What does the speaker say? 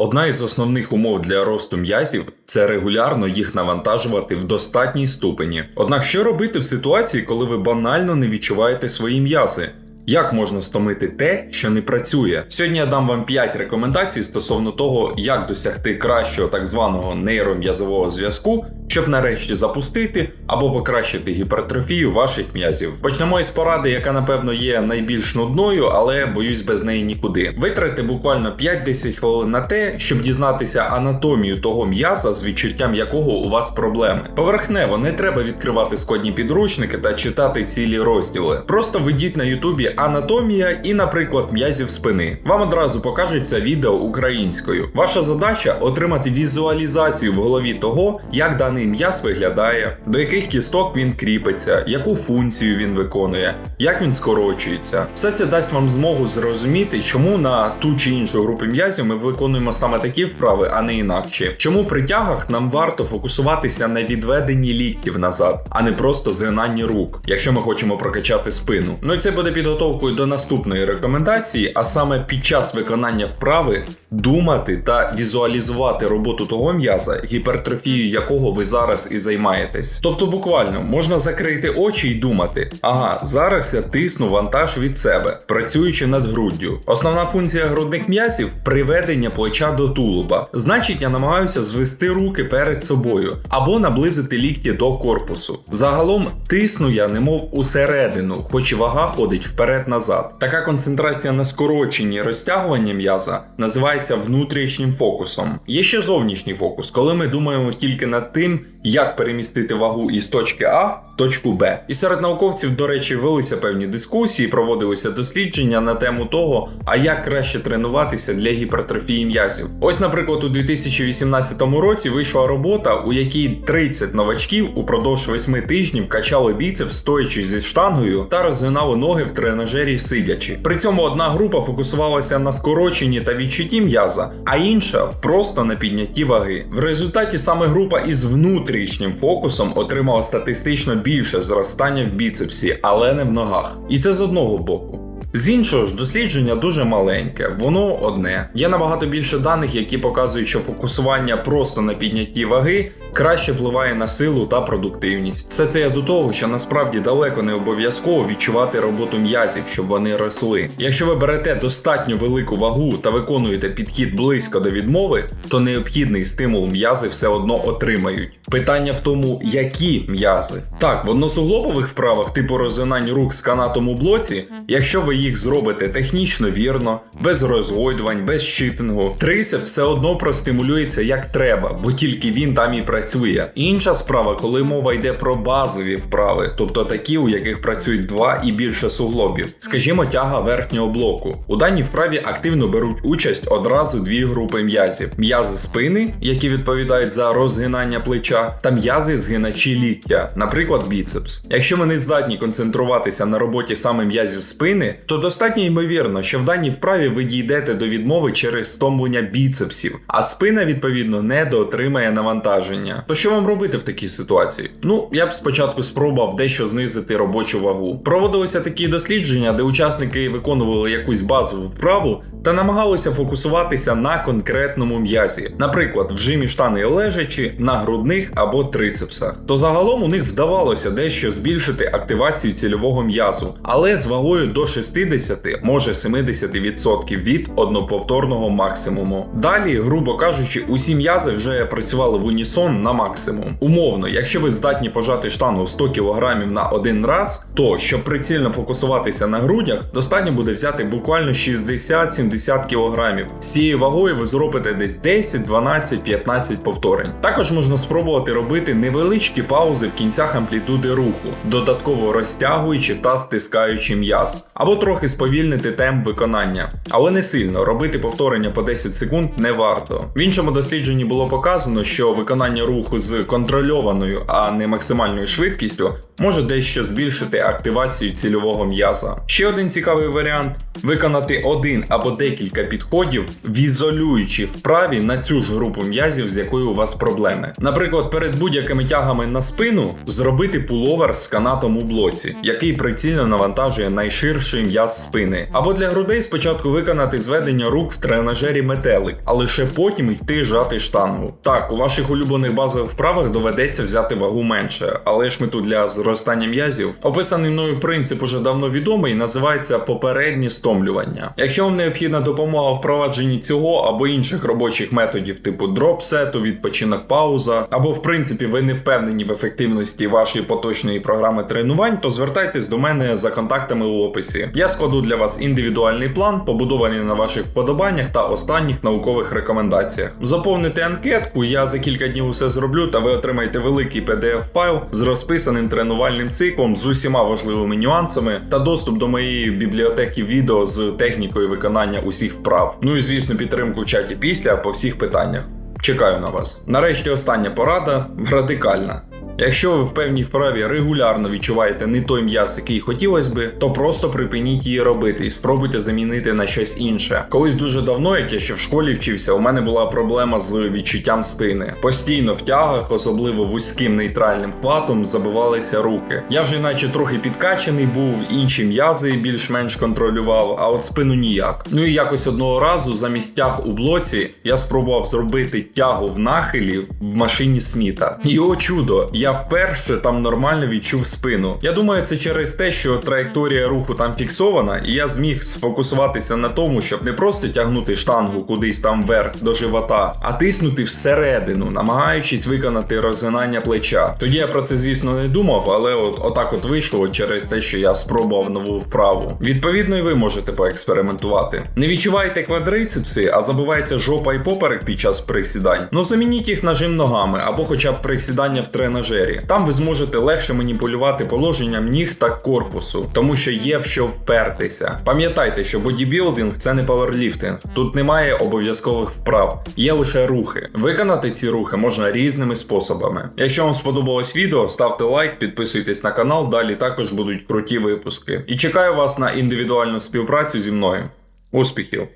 Одна із основних умов для росту м'язів це регулярно їх навантажувати в достатній ступені. Однак що робити в ситуації, коли ви банально не відчуваєте свої м'язи? Як можна стомити те, що не працює? Сьогодні я дам вам 5 рекомендацій стосовно того, як досягти кращого так званого нейром'язового зв'язку, щоб нарешті запустити або покращити гіпертрофію ваших м'язів. Почнемо із поради, яка напевно є найбільш нудною, але боюсь без неї нікуди. Витратьте буквально 5-10 хвилин на те, щоб дізнатися анатомію того м'яза, з відчуттям якого у вас проблеми. Поверхнево не треба відкривати складні підручники та читати цілі розділи. Просто введіть на Ютубі анатомія і, наприклад, м'язів спини. Вам одразу покажеться відео українською. Ваша задача отримати візуалізацію в голові того, як даний м'яз виглядає, до яких кісток він кріпиться, яку функцію він виконує, як він скорочується. Все це дасть вам змогу зрозуміти, чому на ту чи іншу групу м'язів ми виконуємо саме такі вправи, а не інакші. Чому при тягах нам варто фокусуватися на відведенні ліктів назад, а не просто згинанні рук, якщо ми хочемо прокачати спину. Ну і це буде підготовкою до наступної рекомендації, а саме під час виконання вправи думати та візуалізувати роботу того м'яза, гіпертрофією якого ви зараз і займаєтесь. Тобто, буквально можна закрити очі і думати: ага, зараз я тисну вантаж від себе, працюючи над груддю. Основна функція грудних м'язів приведення плеча до тулуба. Значить, я намагаюся звести руки перед собою або наблизити лікті до корпусу. Загалом тисну я немов усередину, хоч і вага ходить вперед-назад. Така концентрація на скороченні розтягування м'яза називається внутрішнім фокусом. Є ще зовнішній фокус, коли ми думаємо тільки над тим, як перемістити вагу із точки А точку Б. І серед науковців, до речі, велися певні дискусії, проводилися дослідження на тему того, а як краще тренуватися для гіпертрофії м'язів. Ось, наприклад, у 2018 році вийшла робота, у якій 30 новачків упродовж 8 тижнів качали біцепс стоячи зі штангою та розгинали ноги в тренажері сидячи. При цьому одна група фокусувалася на скороченні та відчутті м'яза, а інша просто на піднятті ваги. В результаті саме група із внутрішнім фокусом отримала статистично більше зростання в біцепсі, але не в ногах. І це з одного боку. З іншого ж дослідження дуже маленьке, воно одне. Є набагато більше даних, які показують, що фокусування просто на піднятті ваги краще впливає на силу та продуктивність. Все це я до того, що насправді далеко не обов'язково відчувати роботу м'язів, щоб вони росли. Якщо ви берете достатньо велику вагу та виконуєте підхід близько до відмови, то необхідний стимул м'язи все одно отримають. Питання в тому, які м'язи. Так, в односуглобових вправах типу розгинань рук з канатом у блоці, якщо ви їх зробите технічно вірно, без розгойдувань, без щитингу, трисеп все одно простимулюється як треба, бо тільки він там і працює. Інша справа, коли мова йде про базові вправи, тобто такі, у яких працюють два і більше суглобів, скажімо, тяга верхнього блоку. У даній вправі активно беруть участь одразу дві групи м'язів: м'язи спини, які відповідають за розгинання плеча, та м'язи згиначі ліктя, наприклад, біцепс. Якщо ми не здатні концентруватися на роботі саме м'язів спини, то достатньо ймовірно, що в даній вправі ви дійдете до відмови через стомлення біцепсів, а спина відповідно не доотримає навантаження. То що вам робити в такій ситуації? Ну, я б спочатку спробував дещо знизити робочу вагу. Проводилися такі дослідження, де учасники виконували якусь базову вправу та намагалися фокусуватися на конкретному м'язі, наприклад, в жимі штани лежачи, на грудних або трицепсах. То загалом у них вдавалося дещо збільшити активацію цільового м'язу, але з вагою до 60, може 70% від одноповторного максимуму. Далі, грубо кажучи, усі м'язи вже працювали в унісон на максимум. Умовно, якщо ви здатні пожати штангу 100 кг на один раз, то щоб прицільно фокусуватися на грудях, достатньо буде взяти буквально 60-70 кг. З цією вагою ви зробите десь 10, 12, 15 повторень. Також можна спробувати робити невеличкі паузи в кінцях амплітуди руху, додатково розтягуючи та стискаючи м'яз, або трохи сповільнити темп виконання, але не сильно робити повторення по 10 секунд не варто. В іншому дослідженні було показано, що виконання руху з контрольованою, а не максимальною швидкістю може дещо збільшити активацію цільового м'яза. Ще один цікавий варіант виконати один або декілька підходів в ізолюючій вправі на цю ж групу м'язів, з якою у вас проблеми. Наприклад, перед будь-якими тягами на спину зробити пуловер з канатом у блоці, який прицільно навантажує найширший м'яз спини. Або для грудей спочатку виконати зведення рук в тренажері метелик, а лише потім йти жати штангу. Так, у ваших улюблених базових вправах доведеться взяти вагу менше, але ж ми тут для зростання м'язів. Описаний мною принцип уже давно відомий, називається попереднє стомлювання. Якщо вам необхідна допомога в впровадженні цього або інших робочих методів типу дроп-сету, відпочинок пауза, або в принципі ви не впевнені в ефективності вашої поточної програми тренувань, то звертайтесь до мене за контактами у описі. Я складу для вас індивідуальний план, побудований на ваших вподобаннях та останніх наукових рекомендаціях. Заповните анкетку, я за кілька днів усе зроблю, та ви отримаєте великий pdf файл з розписаним тренувальним циклом з усіма важливими нюансами та доступ до моєї бібліотеки відео з технікою виконання усіх вправ. Ну і звісно, підтримку в чаті після по всіх питаннях. Чекаю на вас. Нарешті остання порада радикальна. Якщо ви в певній вправі регулярно відчуваєте не той м'яз, який хотілося би, то просто припиніть її робити і спробуйте замінити на щось інше. Колись дуже давно, як я ще в школі вчився, у мене була проблема з відчуттям спини. Постійно в тягах, особливо вузьким нейтральним хватом, забивалися руки. Я вже наче трохи підкачаний був, інші м'язи більш-менш контролював, а от спину ніяк. Ну і якось одного разу замість тяг у блоці я спробував зробити тягу в нахилі в машині Сміта. І о чудо! Я вперше там нормально відчув спину. Я думаю, це через те, що траєкторія руху там фіксована, і я зміг сфокусуватися на тому, щоб не просто тягнути штангу кудись там вверх до живота, а тиснути всередину, намагаючись виконати розгинання плеча. Тоді я про це, звісно, не думав, але от отак от вийшло через те, що я спробував нову вправу. Відповідно, і ви можете поекспериментувати. Не відчуваєте квадрицепси, а забивається жопа і поперек під час присідань. Ну замініть їх нажим ногами або хоча б присідання в тренажері. Там ви зможете легше маніпулювати положенням ніг та корпусу, тому що є в що впертися. Пам'ятайте, що бодібілдинг це не паверліфтинг. Тут немає обов'язкових вправ, є лише рухи. Виконати ці рухи можна різними способами. Якщо вам сподобалось відео, ставте лайк, підписуйтесь на канал, далі також будуть круті випуски. І чекаю вас на індивідуальну співпрацю зі мною. Успіхів!